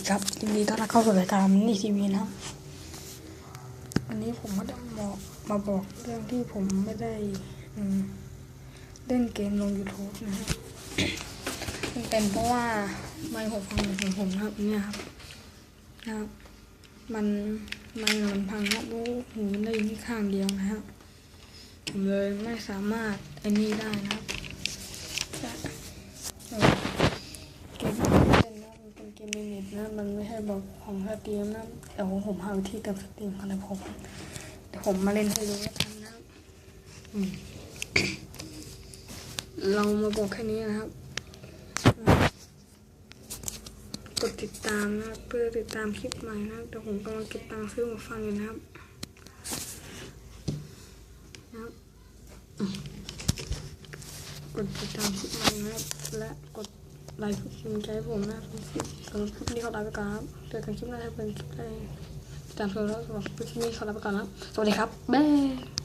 ดีครับยินดีต้อนรับเข้าสู่รายการมินิทีวีนะครับ วันนี้ผมก็ต้องบอกมาบอกเรื่องที่ผมไม่ได้เล่นเกมลง YouTube นะครับมันเป็นเพราะว่าไมค์หูฟังของผมครับเนี่ยครับนะครับ มันไมค์มันพังครับรู้หูได้ยินที่ข้างเดียวนะครับผมเลยไม่สามารถไอ้นี่ได้นะครับ นะมันเกมในเน็ตนะมันไม่ใช่บอกของสตรีมนะแต่ของผมหาวิธีเติมสตรีมของในผมเดี๋ยวผมมาเล่นให้ดูแล้วกันนะเรามาบอกแค่นี้นะครับ กดติดตามนะ เพื่อติดตามคลิปใหม่นะแต่ผมกำลังเก็บตังค์ซื้อมาฟังอยู่นะครับนะครับกดติดตามคลิปใหม่นะครับและกด ไลค์ทุกคลิปใช้ผมนะสำหรับคลิปนี้ขอลาไปก่อนครับเจอกันคลิปหน้าถ้าเป็นคลิปได้ตามชมแล้วสำหรับคลิปนี้ขอลาไปก่อนนะครับสวัสดีครับบ๊าย